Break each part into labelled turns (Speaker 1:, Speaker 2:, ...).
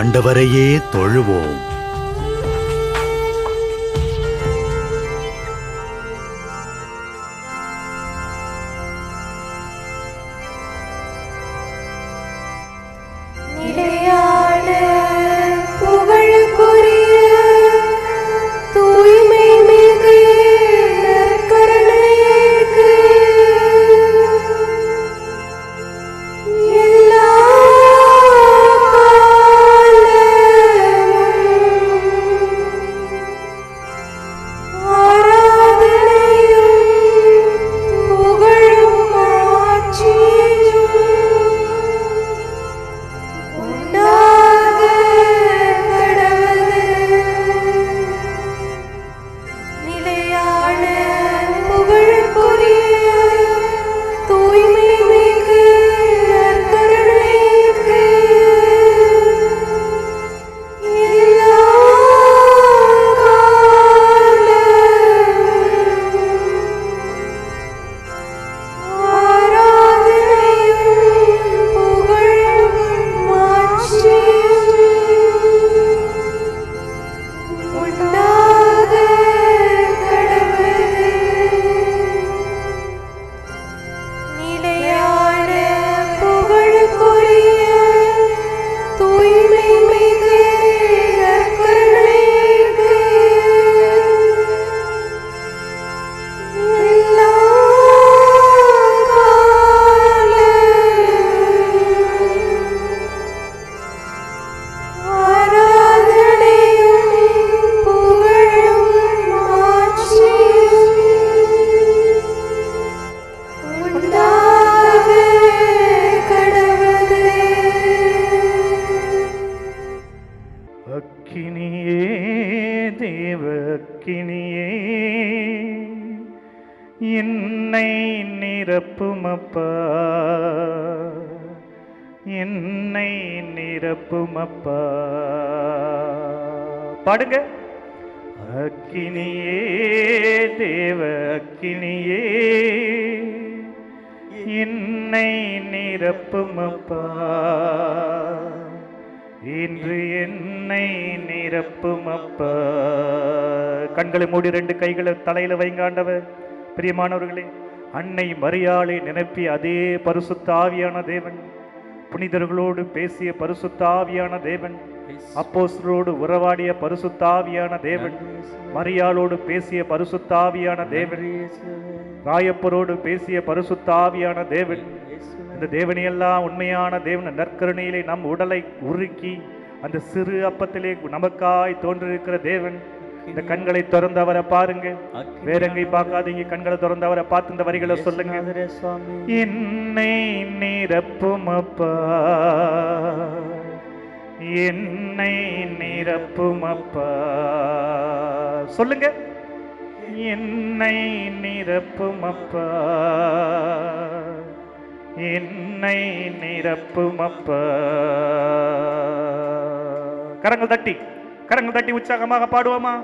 Speaker 1: ஆண்டவரையே தொழுவோம்.
Speaker 2: தேவக்கினியே என்னை நிரப்புமப்பா. என்னை நிரப்புமப்பா. பாடுங்க. அக்கினியே தேவ அக்கினியே என்னை நிரப்புமப்பா. இன்று என்னை நிரப்புமப்பா கண்களை மூடி ரெண்டு கைகளை தலையில வைங்காண்டவர் பிரியமானவர்களே அன்னை மரியாளை நினைப்பிய அதே பரிசுத்த ஆவியான தேவன் புனிதர்களோடு பேசிய பரிசுத்த ஆவியான தேவன் அப்போஸ்தலரோடு உறவாடிய பரிசுத்த ஆவியான தேவன் மரியாளோடு பேசிய பரிசுத்த ஆவியான தேவன் ராயப்பரோடு பேசிய பரிசுத்த ஆவியான தேவன் இந்த தேவனையெல்லாம் உண்மையான தேவன் நற்கருணையிலே நம் உடலை உருக்கி அந்த சிறு அப்பத்திலே நமக்காய் தோன்றிருக்கிற தேவன். இந்த கண்களை திறந்து அவரை பாருங்க. வேற எங்கேயும் பார்க்காதீங்க கண்களை திறந்து அவரை பார்த்து இந்த வரிகளை சொல்லுங்க என்னை நிரப்புமப்பா என்னை நிரப்புமப்பா. சொல்லுங்க. என்னை நிரப்புமப்பா. என்னை நிரப்புமப்பா. கரங்கள் தட்டி கரங்கள் தட்டி உற்சாகமாக பாடுவோமா?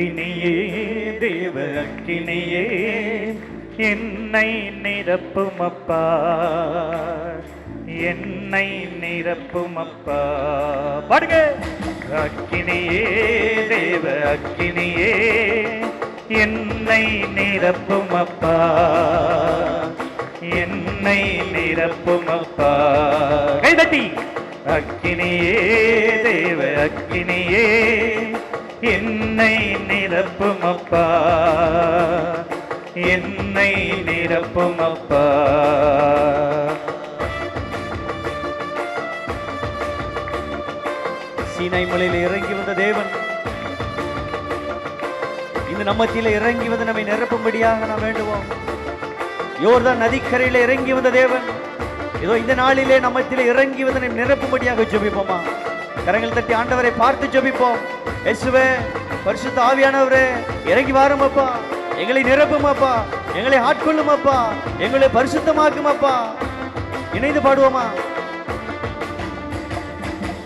Speaker 2: அக்கினியே தேவ அக்கினியே என்னை நிரப்பும் அப்பா என்னை நிரப்பும் அப்பா பாடுங்க. அக்கினியே தேவ அக்கினியே என்னை நிரப்பும் அப்பா என்னை நிரப்பும் அப்பா கைதட்டி. அக்கினியே தேவ அக்கினியே என்னை நிரப்புமப்பா. என்னை நிரப்புமப்பா.
Speaker 3: சீனை மலையில் இறங்கி வந்த தேவன் இந்த நம்மத்தில இறங்கி வந்து நம்மை நிரப்பும்படியாக நாம் வேண்டுவோம். யோர்தான் நதிக்கரையில இறங்கி வந்த தேவன் ஏதோ இந்த நாளிலே நம்மத்தில இறங்கி வந்து நிரப்பும்படியாக ஜெபிப்போமா? கரங்கள் தட்டி ஆண்டவரை பார்த்து ஜெபிப்போம். இயேசுவே பரிசுத்த ஆவியானவரே இறங்கி வாரும் அப்பா எங்களை நிரப்புமப்பா. எங்களை ஆட்கொள்ளுமாப்பா. எங்களை பரிசுத்தமாக்குமப்பா. இணைந்து பாடுவோமா?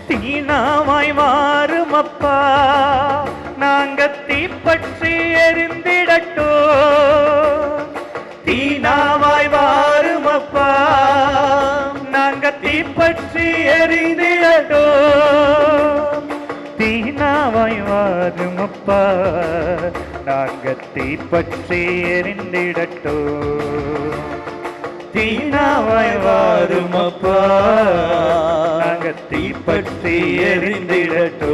Speaker 2: தீனாவாய் மாறுமப்பா நாங்க தீப்பற்றி எரிந்திடட்டும். தீனாவாய் அப்பா. நாங்க தீப்பற்றி எரிந்திடட்டோ தீனாவாய் வாரும் அப்பா. நாங்க தீப்பற்றி எரிந்திடட்டோ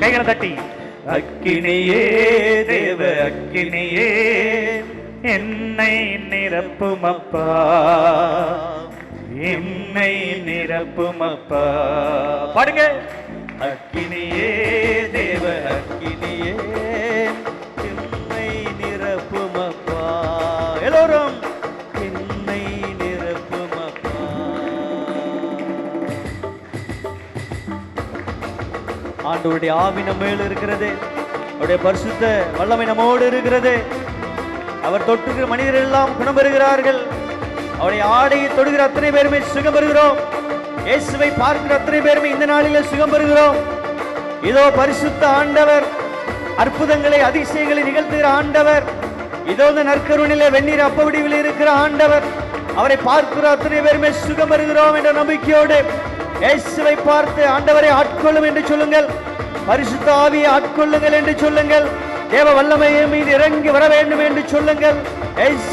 Speaker 2: கைகளை தட்டி. அக்கினியே தேவ அக்கினியே என்னை நிரப்பும் அப்பா. என்னை நிரப்பும் அப்பா. பாடுங்க. அக்கினியே
Speaker 3: ஆண்டவருடைய ஆவி நம்ம மேல் இருக்கிறது. அவருடைய பரிசுத்த வல்லமை நம்மோடு இருக்கிறது. அவர் தொட்டுகிற மனிதர்கள் எல்லாம் குணம் பெறுகிறார்கள் அவருடைய ஆடையை தொடுகிற அத்தனை பேருமே சுகம் பெறுகிறோம் இயேசுவை பார்க்கிற அத்தனை பேருமே இந்த நாளிலே சுகம் பெறுகிறோம் இதோ பரிசுத்த ஆண்டவர் அற்புதங்களை அதிசயங்களை நிகழ்த்துகிற ஆண்டவர். இதோ இந்த நற்கருணில வெந்நீர் அப்பவடிவில் இருக்கிற ஆண்டவர். அவரை பார்க்கிற அத்தனை பேருமே சுகம் பெறுகிறோம் என்ற நம்பிக்கையோடு இயேசுவை பார்த்து ஆண்டவரை ஆட்கொள்ளும் என்று சொல்லுங்கள். பரிசுத்த ஆவியை ஆட்கொள்ளுங்கள் என்று சொல்லுங்கள் தேவ வல்லமையை மீது இறங்கி வர வேண்டும் என்று சொல்லுங்கள்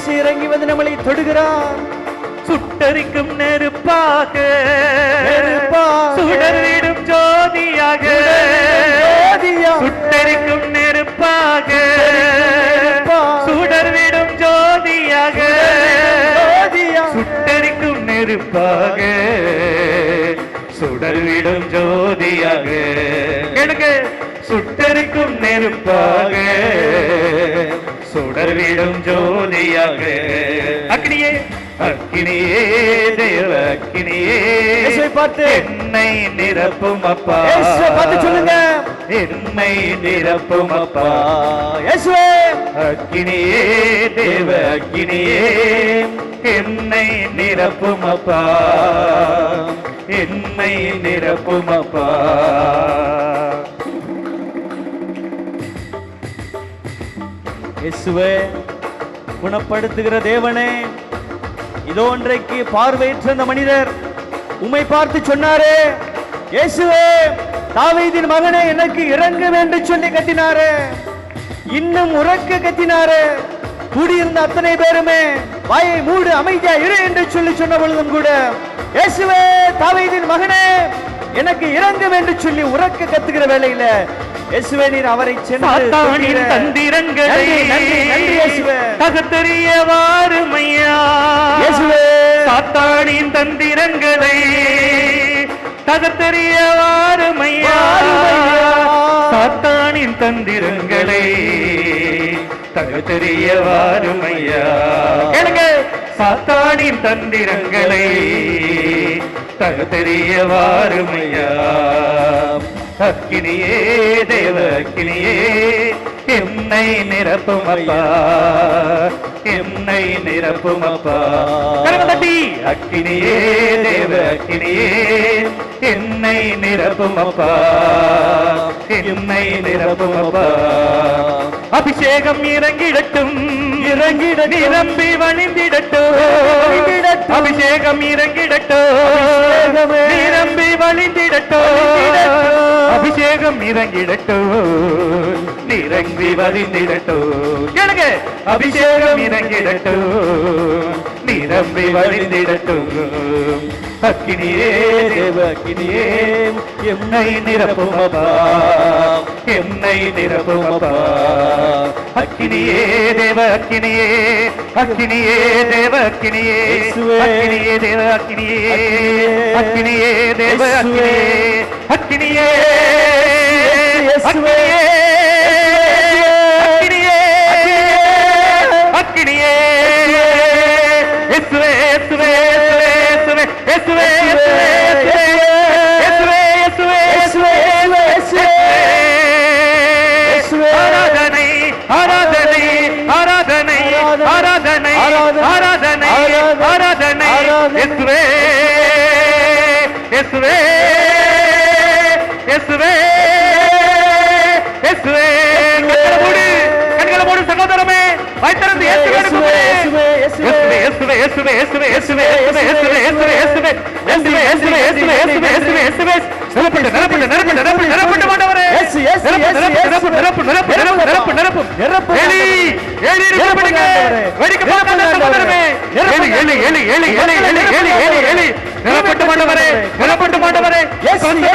Speaker 3: இறங்கி வந்து நம்மளை தொடுகிறார்
Speaker 2: சுட்டரிக்கும் நெருப்பாக. சுடர்விடும் ஜோதியாக. சுட்டரிக்கும் நெருப்பாக. சுடர்விடும் ஜோதியாக. சுட்டரிக்கும் நெருப்பாக சுடர்விடும் ஜோதியாக. கேளுங்க சுட்டரிக்கும் நெருப்பாக. சுடர்விடும் ஜோதியாக. அக்னியே அக்கினியே தேவ அக்கினியே.
Speaker 3: பார்த்து.
Speaker 2: என்னை நிரப்பும் அப்பா.
Speaker 3: பார்த்து சொல்லுங்க.
Speaker 2: என்னை நிரப்பும் அப்பா.
Speaker 3: இயேசுவே.
Speaker 2: அக்கினியே தேவ அக்கினியே. என்னை நிரப்பும் அப்பா. என்னை நிரப்பும் அப்பா
Speaker 3: இயேசுவே குணப்படுத்துகிற தேவனே இதோ இன்றைக்கு பார்வையற்ற அந்த மனிதர் உம்மை பார்த்து சொன்னாரே இயேசுவே தாவீதின் மகனே எனக்கு இறங்கும் என்று சொல்லி கத்தினாரே இன்னும் உறக்க கத்தினாரே கூடியிருந்த அத்தனை பேருமே வாயை மூடு அமைதியா இரு என்று சொல்லி சொன்ன பொழுதும் கூட இயேசுவே தாவீதின் மகனே எனக்கு இறங்கும் என்று சொல்லி உறக்க கத்துகிற வேளையில இயேசுவே நீர் அவரை சென்று
Speaker 2: தந்திரங்களை. தகத்தெறிய வாருமையா
Speaker 3: இயேசுவே.
Speaker 2: சாத்தானின் தந்திரங்களை தகத்தெறிய வாருமையா. சாத்தானின் தந்திரங்களை தகத்தெறிய வாருமையா கேளுங்க பார்த்தானின் தந்திரங்களை தகத்தெறிய வாருமையா. அக்கினியே தேவ அக்கினியே என்னை நிரப்பும் அப்பா என்னை நிரப்பும் அப்பா கரங்கள் தட்டி அக்கினியே தேவ அக்கினியே. என்னை நிரப்பும் அப்பா என்னை நிரப்பும் அப்பா அபிஷேகம் இறங்கிடட்டும். இறங்கிட நிரம்பி வழிந்திடட்டும். அபிஷேகம் இறங்கிடட்டும். நிரம்பி வழிந்திடட்டும். அபிஷேகம் இறங்கிடட்டும். நிரம்பி வழிந்திடட்டும் கேளுங்க அபிஷேகம் இறங்கிடட்டும். நிரம்பி வழிந்திடட்டும் அக்கினியே தேவ அக்கினியே என்னை நிரப்பும் அப்பா. என்னை நிரப்பும் அப்பா. அக்கினியே தேவ அக்கினியே அக்கினியே தேவ அக்கினியே. அக்கினியே தேவ அக்கினியே அக்கினியே. தேவ. அக்கினியே அக்கினியே. அக்கினியே. அக்கினியே நிலப்பட்டு மாண்டவரே நிலப்பட்டு மாண்டவரே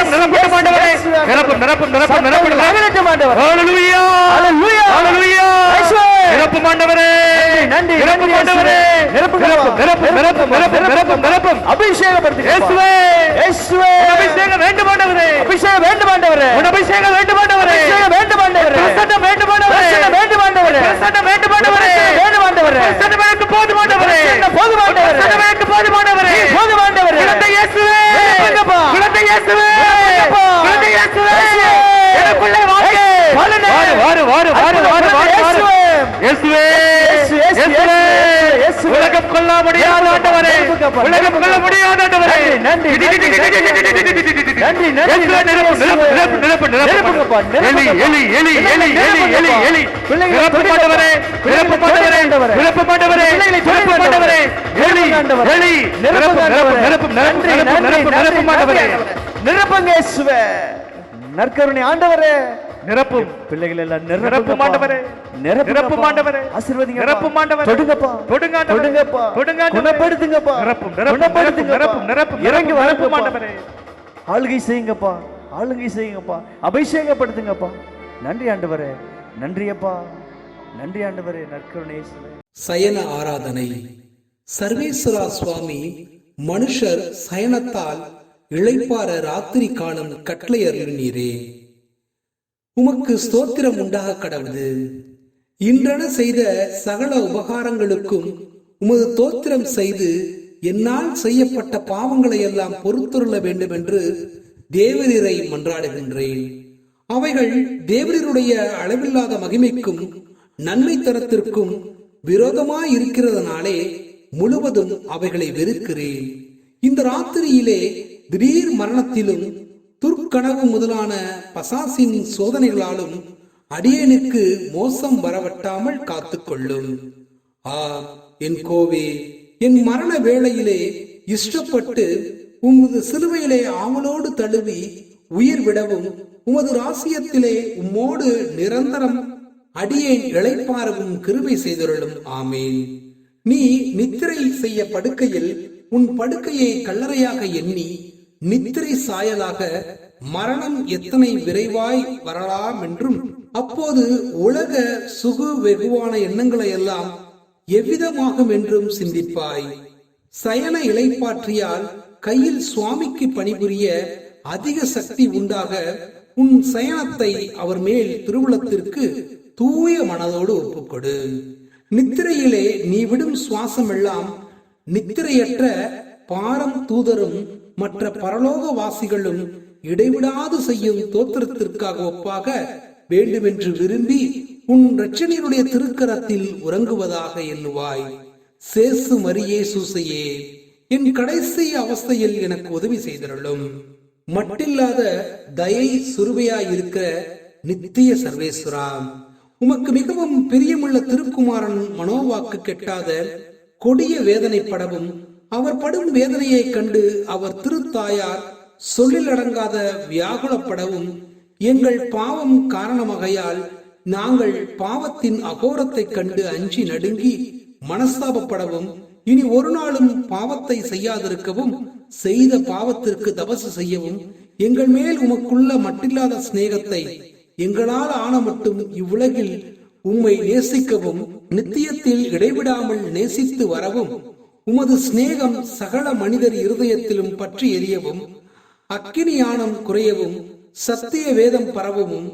Speaker 2: நிலப்பட்டு மாண்டவரே
Speaker 3: நிரப்பும்
Speaker 2: நிரப்பும்
Speaker 3: நிரப்பும்
Speaker 2: நிரப்பும்
Speaker 3: நிரப்பும்
Speaker 2: மாண்டவரே நிரப்பு நிரப்பு நிரப்பு நிரப்பு நிரப்பு நிரப்பு
Speaker 3: அபிஷேகப்படுத்தி
Speaker 2: இயேசுவே.
Speaker 3: இயேசுவே.
Speaker 2: அபிஷேகம் வேண்டுமாண்டவரே
Speaker 3: அபிஷேகம் வேண்டுமாண்டவரே
Speaker 2: உன் அபிஷேகம் வேண்டுமாண்டவரே
Speaker 3: அபிஷேகம் வேண்டுமாண்டவரே
Speaker 2: பிரசன்னம் வேண்டுமாண்டவரே
Speaker 3: பிரசன்னம் வேண்டுமாண்டவரே
Speaker 2: பிரசன்னம் வேண்டுமாண்டவரே வேண்டுமாண்டவரே
Speaker 3: பிரசன்னம்
Speaker 2: எனக்கு போதுமாண்டவரே
Speaker 3: பிரசன்னம் போதுமாண்டவரே
Speaker 2: பிரசன்னம் எனக்கு
Speaker 3: போதுமாண்டவரே போதுமாண்டவரே
Speaker 2: குழந்தை இயேசுவே. குழந்தை இயேசுவே. குழந்தை இயேசுவே. வாரு வாரு வாரு வாரு வாரு வாரு
Speaker 3: இயேசுவே.
Speaker 2: இயேசுவே
Speaker 3: இயேசு, இயேசு,
Speaker 2: இயேசுவே
Speaker 3: இயேசு, இயேசுவே.
Speaker 2: உலகம் கொள்ள முடியாத ஆண்டவரே உலகம்
Speaker 3: நிரப்புங்கப்பா.
Speaker 2: முடியாத ஆண்டவரே
Speaker 3: நன்றி, நன்றி, நன்றி, நன்றி,
Speaker 2: நிரப்பு
Speaker 3: தொடுங்க
Speaker 2: மாண்டவரே,
Speaker 3: ஆண்டவரே.
Speaker 2: நிரப்பு மாண்டவரே,
Speaker 3: பிள்ளைகளை
Speaker 2: நிரப்பு
Speaker 3: தொடுங்க
Speaker 2: மாண்டவரே.
Speaker 3: ஆண்டவரே.
Speaker 2: எலி,
Speaker 3: ஆண்டவரே.
Speaker 2: எலி,
Speaker 3: நிரப்புங்க
Speaker 2: நிரப்பு, நிரப்பு,
Speaker 3: ஆண்டவரே.
Speaker 2: நிரப்பு, நிரப்பு,
Speaker 3: நன்றி,
Speaker 2: நிரப்பு,
Speaker 3: நன்றி,
Speaker 2: நிரப்பு,
Speaker 3: நன்றி,
Speaker 2: நிரப்பு மாண்டவரே.
Speaker 3: நன்றி. நிரப்புங்க இயேசுவே நற்கருணை ஆண்டவரே
Speaker 2: நிரப்பும்.
Speaker 3: பிள்ளைகள் எல்லாம்
Speaker 2: நிரப்பு
Speaker 3: நிரப்புங்கப்பா.
Speaker 2: மாண்டவரே
Speaker 3: நிரப்புங்கப்பா.
Speaker 2: நிரப்பு மாண்டவரே
Speaker 3: ஆசீர்வதிங்கப்பா.
Speaker 2: நிரப்பு மாண்டவரே
Speaker 3: தொடுங்கப்பா.
Speaker 2: தொடுங்க ஆண்டவரே.
Speaker 3: தொடுங்கப்பா.
Speaker 2: தொடுங்க ஆண்டவரே.
Speaker 3: குணப்படுத்துங்கப்பா.
Speaker 2: நிரப்பும் நிரப்பும்
Speaker 3: குணப்படுத்துங்கப்பா.
Speaker 2: நிரப்பும் நிரப்பும்
Speaker 3: இறங்கி
Speaker 2: நிரப்பும்
Speaker 3: வரப்பா
Speaker 2: மாண்டவரே
Speaker 3: ஆளுகை செய்யுங்கப்பா. ஆளுகை செய்யுங்கப்பா. அபிஷேகப்படுத்துங்கப்பா. நன்றி ஆண்டவரே. நன்றியப்பா நன்றி ஆண்டவரே. நற்கருணை இயேசுவே.
Speaker 4: சயன ஆராதனை. சர்வேஸ்வரா சுவாமி மனுஷர் சயனத்தால் இளைப்பார ராத்திரி காலம் கட்டளையருளினீரே உமக்கு ஸ்தோத்திரம் உண்டாக கடவுது இன்றென செய்த சகல உபகாரங்களுக்கும் உமது தோத்திரம் செய்து என்னால் செய்யப்பட்ட பாவங்களை எல்லாம் பொறுத்துள்ள வேண்டும் என்று தேவரீரை மன்றாடுகின்றேன். அவைகள் தேவரீருடைய அளவில்லாத மகிமைக்கும் நன்மை தரத்திற்கும் விரோதமாய் இருக்கிறதுனாலே முழுவதும் அவைகளை வெறுக்கிறேன். இந்த ராத்திரியிலே திடீர் மரணத்திலும் துர்க்கனவு முதலான பசாசின் சோதனைகளாலும் அடியேனுக்கு மோசம் வரவட்டாமல் காத்துக்கொள்ளும். ஆ என் கோவே என் மரண வேளையிலே இஷ்டப்பட்டு உமது சிலுவையிலே ஆவலோடு தழுவி உயிர் விடவும் உமது ராசியத்திலே உம்மோடு நிரந்தரம் அடியேன் இழைப்பாரவும் கிருபை செய்தருளும் ஆமேன். நீ நித்திரை செய்ய படுக்கையில் உன் படுக்கையை கல்லறையாக எண்ணி நித்திரை சாயலாக மரணம் எத்தனை விரைவாய் வரலாம் என்றும் அப்போது உலக சுகு வெகுவான எண்ணங்களை எல்லாம் எவ்விதமாகும் என்றும் சிந்திப்பாய். சயன இலைப்பாற்றியால் கையில் சுவாமிக்கு பணிபுரிய அதிக சக்தி உண்டாக உன் சயனத்தை அவர் மேல் திருவுளத்திற்கு தூய மனதோடு ஒப்புக்கொடு. நித்திரையிலே நீ விடும் சுவாசம் எல்லாம் நித்திரையற்ற பாரம் தூதரும் மற்ற பரலோக வாசிகளும் இடைவிடாது செய்யும் தோத்திரத்திற்காக ஒப்பாக வேண்டுமென்று விரும்பி உன் இரட்சணியருடைய திருக்கரத்தில் உறங்குவதாக எண்ணுவாய். சேசு மரியே சூசையே என் கடைசி அவஸ்தையில் எனக்கு உதவி செய்தருளும். மட்டில்லாத தயை சுருவையாய் இருக்கிற நித்திய சர்வேஸ்வரா உமக்கு மிகவும் பிரியமுள்ள திருக்குமாரன் மனோவாக்கு கெட்டாத கொடிய வேதனைப்படவும் அவர் படும் வேதனையைக் கண்டு அவர் திருத்தாயார் சொல்லிலடங்காத வியாகுலப்படவும் எங்கள் பாவம் காரணமாகையால் நாங்கள் பாவத்தின் அகோரத்தை கண்டு அஞ்சி நடுங்கி மனஸ்தாபப்படவும் இனி ஒரு நாளும் பாவத்தை செய்யாதிருக்கவும் செய்த பாவத்திற்கு தபசு செய்யவும் எங்கள் மேல் உமக்குள்ள மட்டில்லாத சிநேகத்தை எங்களால் ஆன மட்டும் இவ்வுலகில் உம்மை நேசிக்கவும் நித்தியத்தில் இடைவிடாமல் நேசித்து வரவும் உமது சிநேகம் சகல மனிதர் இருதயத்திலும் பற்றி எரியவும் அக்கினியானம் குறையவும் சத்திய வேதம் பரவவும்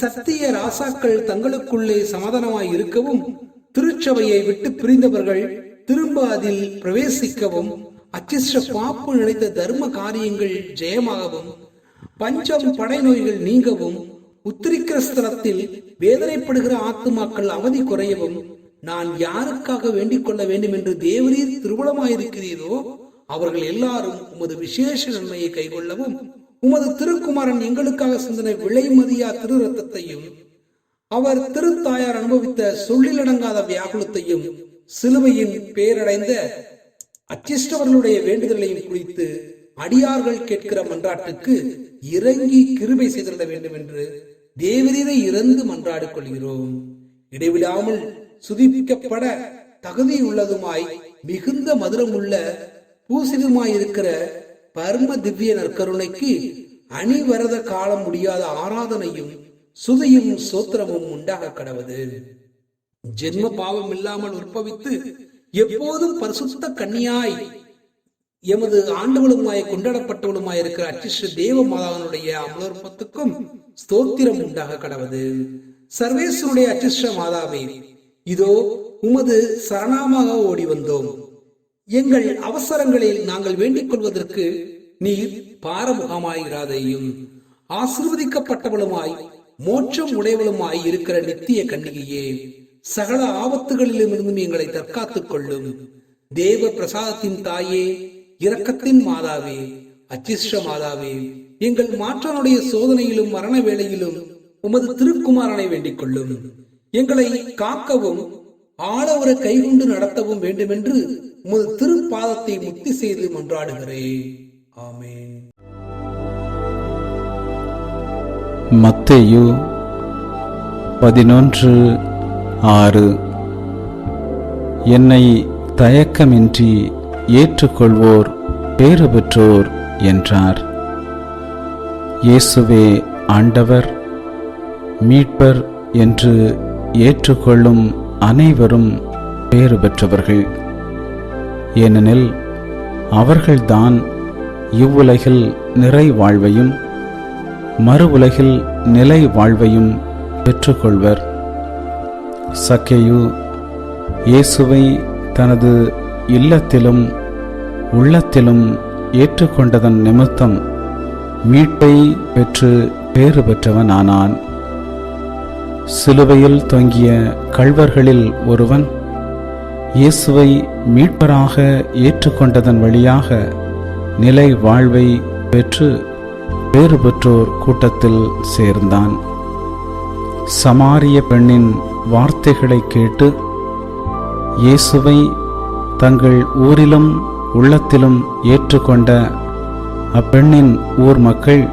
Speaker 4: சத்திய ராசாக்கள் தங்களுக்குள்ளே சமாதானமாய் இருக்கவும் திருச்சபையை விட்டு பிரிந்தவர்கள் திரும்ப அதில் பிரவேசிக்கவும் அச்சிஷ்ட பாப்பு நினைத்த தர்ம காரியங்கள் ஜெயமாகவும் பஞ்சம் படை நோய்கள் நீங்கவும் உத்திரிக்கிற ஸ்தலத்தில் வேதனைப்படுகிற ஆத்துமாக்கள் அவதி குறையவும் நான் யாருக்காக வேண்டிக் கொள்ள வேண்டும் என்று தேவரீர் திருவிழமாயிருக்கிறீரோ அவர்கள் எல்லாரும் உமது விசேஷ நன்மையை கைகொள்ளவும் உமது திருக்குமாரன் எங்களுக்காக சிந்தனை விலைமதியா திரு ரத்தத்தையும் அவர் திருத்தாயார் அனுபவித்த சொல்லிலடங்காத வியாகுலத்தையும் சிலுவையின் பேரடைந்த அச்சிஷ்டவர்களுடைய வேண்டுதலையும் குறித்து அடியார்கள் கேட்கிற மன்றாட்டுக்கு இறங்கி கிருபை செய்திட வேண்டும் என்று தேவரீரை இறந்து மன்றாடிக் கொள்கிறோம். இடைவிடாமல் சுதிப்பிக்கப்பட தகுதியுள்ளதுமாய் மிகுந்த மதுரமுள்ள பூசிதுமாயிருக்கிற பரம திவ்ய நற்கருணைக்கு அணிவரத காலம் முடியாத ஆராதனையும் சுதியும் சோத்திரமும் உண்டாக கடவுது. ஜென்ம பாவம் இல்லாமல் உற்பவித்து எப்போதும் பரிசுத்த கன்னியாய் எமது ஆண்டுகளுமாய் கொண்டாடப்பட்டவளுமாய் இருக்கிற அச்சிஷ்ட தேவ மாதாவனுடைய அமலர்ப்பத்துக்கும் ஸ்தோத்திரம் உண்டாக கடவுது. சர்வேஸ்வருடைய அச்சிஷ்ட மாதாவே இதோ உமது சரணாமாக ஓடி வந்தோம். எங்கள் அவசரங்களில் நாங்கள் வேண்டிக் கொள்வதற்கு நீர் பாரமுகமாயிராதையும். ஆசிர்வதிக்கப்பட்டவளுமாய் மோட்சம் உடையவளுமாய் இருக்கிற நித்திய கண்ணிகையே சகல ஆபத்துகளிலுமிருந்தும் எங்களை தற்காத்துக் கொள்ளும். தேவ பிரசாதத்தின் தாயே இரக்கத்தின் மாதாவே அச்சிஷ்ட மாதாவே எங்கள் மாற்றனுடைய சோதனையிலும் மரண வேளையிலும் உமது திருக்குமாரனை வேண்டிக் கொள்ளும். எங்களை காக்கவும் ஆளவர கைகொண்டு நடத்தவும் வேண்டுமென்று உமது திருப்பாதத்தை முக்தி செய்து மன்றாடுகிறேன். ஆமேன்.
Speaker 5: மத்தேயு பதினொன்று ஆறு. என்னை தயக்கமின்றி ஏற்றுக்கொள்வோர் பேறு பெற்றோர் என்றார். இயேசுவே ஆண்டவர் மீட்பர் என்று ஏற்றுக்கொள்ளும் அனைவரும் பேறு பெற்றவர்கள். ஏனெனில் அவர்கள்தான் இவ்வுலகில் நிறை வாழ்வையும் மறு உலகில் நிலை வாழ்வையும் பெற்றுக்கொள்வர் சக்கேயு இயேசுவை தனது இல்லத்திலும் உள்ளத்திலும் ஏற்றுக்கொண்டதன் நிமித்தம் மீட்பை பெற்று பேறு பெற்றவனானான். சிலுவையில் தொங்கிய கள்வர்களில் ஒருவன் இயேசுவை மீட்பராக ஏற்றுக்கொண்டதன் வழியாக நிலை வாழ்வை பெற்று பேறு பெற்றோர் கூட்டத்தில் சேர்ந்தான். சமாரிய பெண்ணின் வார்த்தைகளை கேட்டு இயேசுவை தங்கள் ஊரிலும் உள்ளத்திலும் ஏற்றுக்கொண்ட அப்பெண்ணின் ஊர் மக்கள்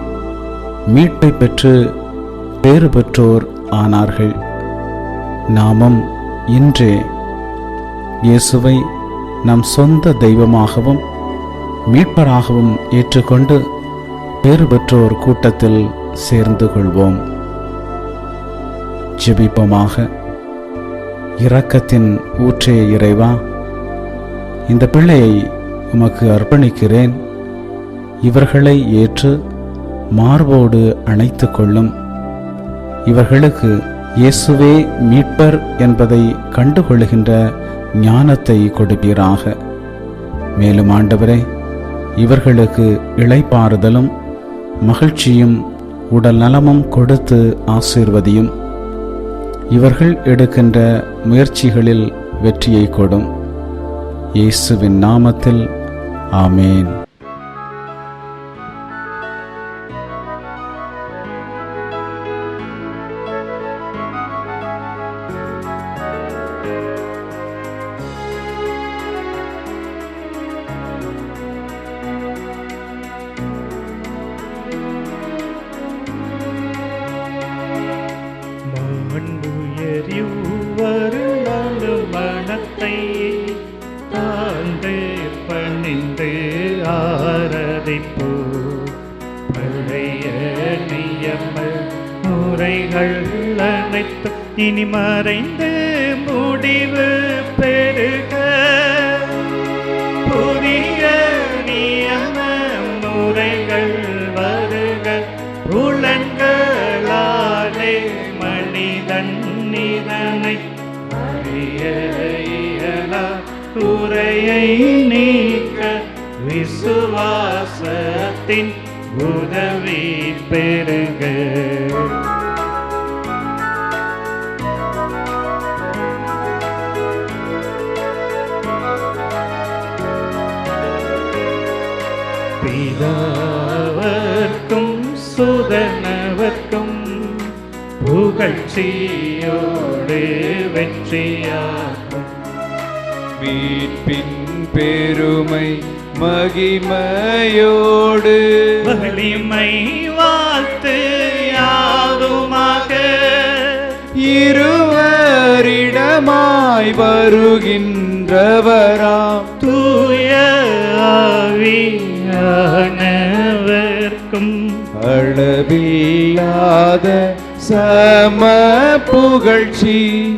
Speaker 5: மீட்பை பெற்று பேறு பெற்றோர் ஆனார்கள். நாமும் இன்றே இயேசுவை நம் சொந்த தெய்வமாகவும் மீட்பராகவும் ஏற்றுக்கொண்டு பேறு பெற்றோர் கூட்டத்தில் சேர்ந்து கொள்வோம். ஜெபிப்பமாக. இரக்கத்தின் ஊற்றே இறைவா இந்த பிள்ளையை உமக்கு அர்ப்பணிக்கிறேன். இவர்களை ஏற்று மார்போடு அணைத்து கொள்ளும். இவர்களுக்கு இயேசுவே மீட்பர் என்பதை கண்டுகொள்கின்ற ஞானத்தை கொடுப்பீராக. மேலும் ஆண்டவரே இவர்களுக்கு இளைப்பாறுதலும் மகிழ்ச்சியும் உடல் நலமும் கொடுத்து ஆசீர்வதியும். இவர்கள் எடுக்கின்ற முயற்சிகளில் வெற்றியை கொடும். இயேசுவின் நாமத்தில் ஆமேன்.
Speaker 2: மனத்தை தாழ்ந்து பணிந்து ஆரதிப்போ. பழைய நியம முறைகள் அனைத்து இனி மறைந்து முடிவு குறையை நீக்க விசுவாசத்தின் உதவி பெருக பிதாவர்க்கும் சுதனவர்க்கும் புகழ்ச்சியோடு வெற்றியாகும்
Speaker 6: மீட்பின் பெருமை மகிமையோடு.
Speaker 2: வலிமை வாழ்த்து யாதுமாக.
Speaker 6: இருவரிடமாய் வருகின்றவராம்.
Speaker 2: தூய ஆவியானவர்க்கும்.
Speaker 6: அளவில்லாத சம புகழ்ச்சி.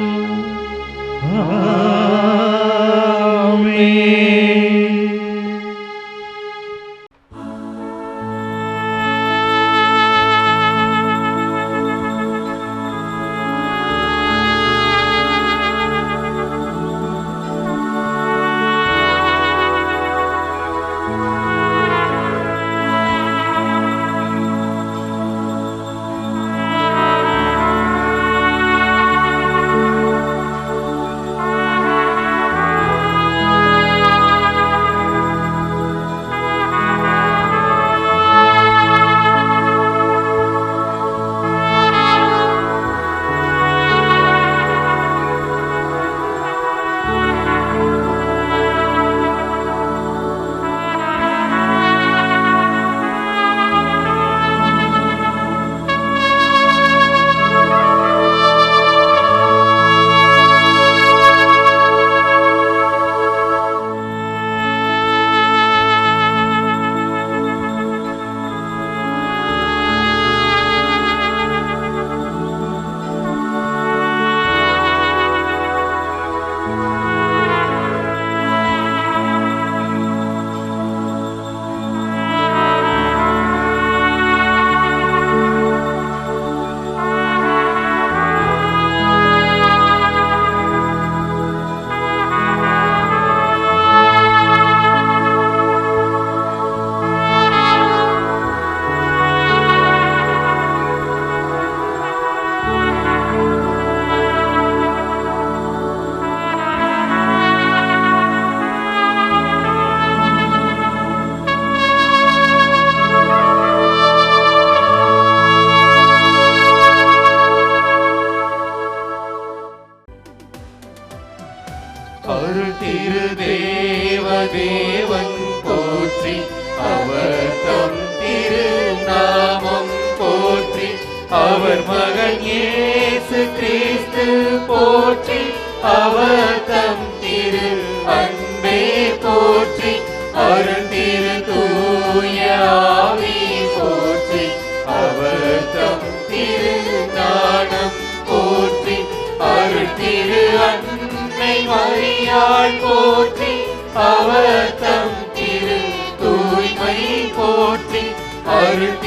Speaker 7: திரு தூய போற்றி அவர் தம் திரு ஞானம் போற்றி அருள் திரு அன்னை மரியாள் போற்றி அவர் தம் திரு தூய்மை போற்றி அருள்